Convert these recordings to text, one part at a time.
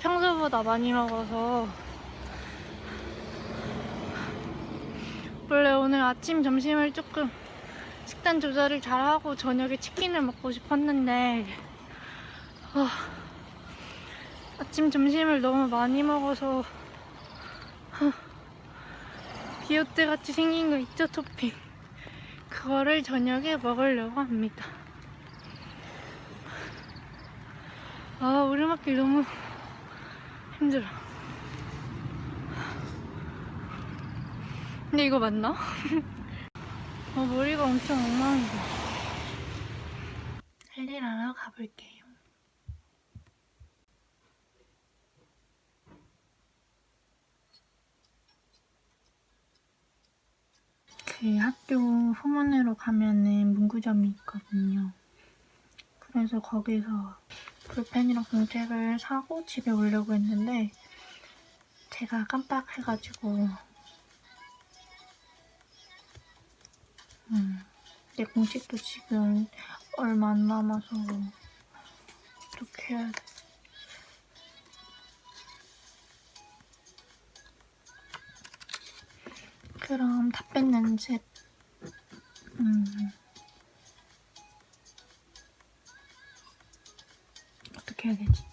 평소보다 많이 먹어서. 원래 오늘 아침 점심을 조금 식단 조절을 잘하고 저녁에 치킨을 먹고 싶었는데 아, 아침 점심을 너무 많이 먹어서 아, 비오트 같이 생긴 거 있죠 토핑? 그거를 저녁에 먹으려고 합니다. 아 오르막길 너무 힘들어 근데 이거 맞나? 어, 머리가 엄청 엉망이다 할 일 하러 가볼게요 그 학교 후문으로 가면은 문구점이 있거든요. 그래서 거기서 볼펜이랑 공책을 사고 집에 오려고 했는데 제가 깜빡해가지고 음, 내 공책도 지금 얼마 안 남아서 어떻게 해야 돼? 그럼 답변 연습 음. 어떻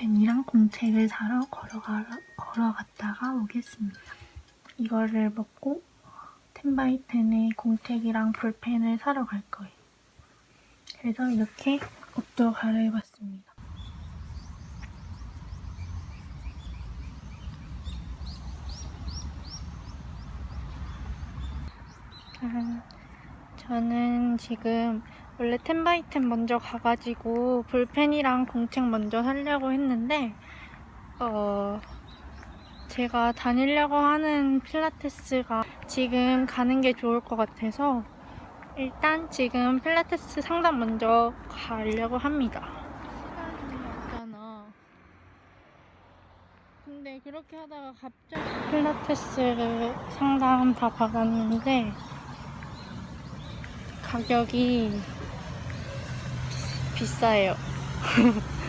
볼펜이랑 공책을 사러 걸어가, 걸어갔다가 오겠습니다. 이거를 먹고 텐바이텐에 공책이랑 볼펜을 사러 갈 거예요. 그래서 이렇게 옷도 갈아입었습니다. 아, 저는 지금 원래 텐바이텐 먼저 가가지고 볼펜이랑 공책 먼저 사려고 했는데 어 제가 다니려고 하는 필라테스가 지금 가는 게 좋을 것 같아서 일단 지금 필라테스 상담 먼저 가려고 합니다. 시간이 없잖아. 근데 그렇게 하다가 갑자기 필라테스 상담 다 받았는데 가격이 비싸요.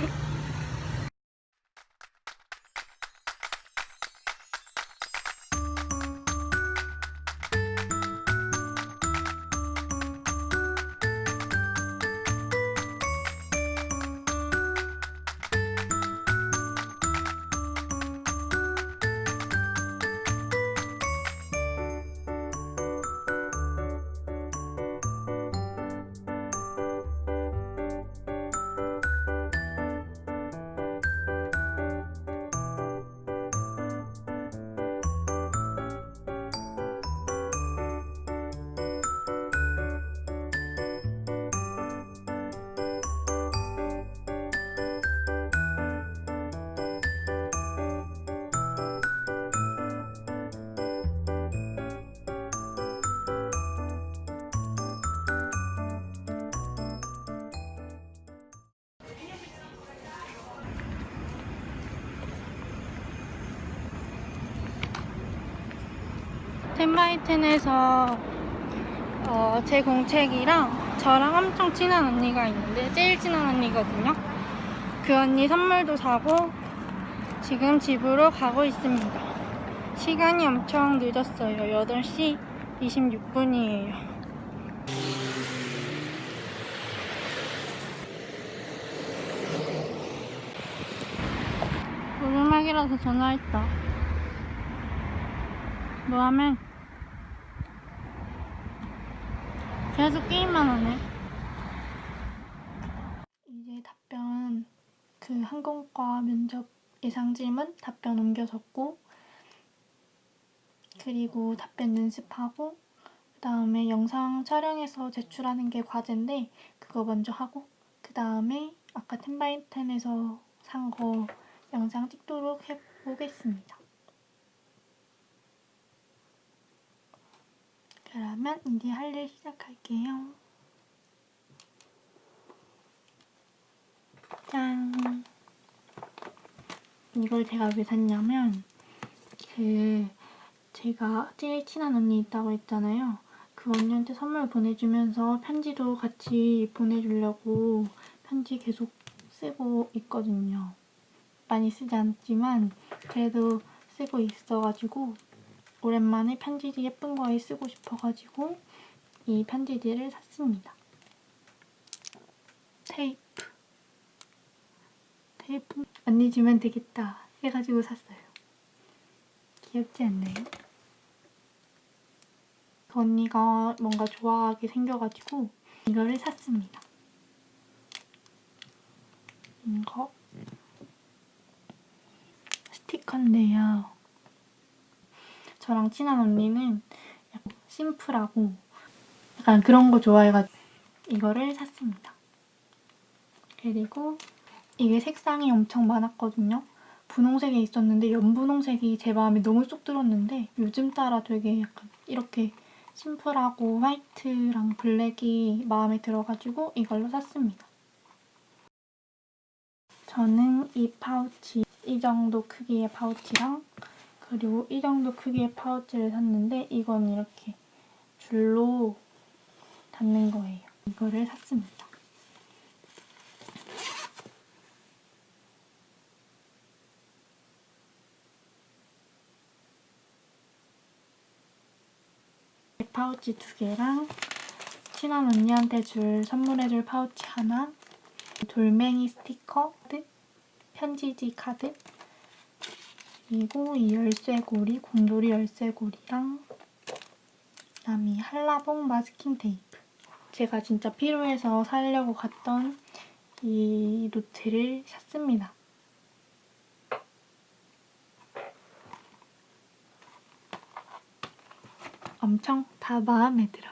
텐바이텐에서 어, 제 공책이랑 저랑 엄청 친한 언니가 있는데 제일 친한 언니거든요. 그 언니 선물도 사고 지금 집으로 가고 있습니다. 시간이 엄청 늦었어요. 8시 26분이에요. 오르막이라서 전화했다. 뭐 하면 계속 게임만 하네. 이제 답변 그 항공과 면접 예상 질문 답변 옮겨졌고 그리고 답변 연습하고 그 다음에 영상 촬영해서 제출하는 게 과제인데 그거 먼저 하고 그 다음에 아까 텐바이텐에서 산 거 영상 찍도록 해보겠습니다. 그러면 이제 할 일 시작할게요. 짠! 이걸 제가 왜 샀냐면 그 제가 제일 친한 언니 있다고 했잖아요. 그 언니한테 선물 보내주면서 편지도 같이 보내주려고 편지 계속 쓰고 있거든요. 많이 쓰지 않지만 그래도 쓰고 있어가지고 오랜만에 편지지 예쁜 거에 쓰고 싶어가지고 이 편지지를 샀습니다. 테이프. 테이프 언니 주면 되겠다 해가지고 샀어요. 귀엽지 않나요? 그 언니가 뭔가 좋아하게 생겨가지고 이거를 샀습니다. 이거 스티커인데요. 저랑 친한 언니는 약간 심플하고 약간 그런 거 좋아해가지고 이거를 샀습니다. 그리고 이게 색상이 엄청 많았거든요. 분홍색에 있었는데 연분홍색이 제 마음에 너무 쏙 들었는데 요즘 따라 되게 약간 이렇게 심플하고 화이트랑 블랙이 마음에 들어가지고 이걸로 샀습니다. 저는 이 파우치, 이 정도 크기의 파우치랑 그리고 이 정도 크기의 파우치를 샀는데 이건 이렇게 줄로 닫는 거예요. 이거를 샀습니다. 파우치 두 개랑 친한 언니한테 줄 선물해줄 파우치 하나 돌멩이 스티커 카드 편지지 카드 그리고 이 열쇠고리 곰돌이 열쇠고리랑 그다음에 한라봉 마스킹 테이프 제가 진짜 필요해서 사려고 갔던 이 노트를 샀습니다. 엄청 다 마음에 들어요.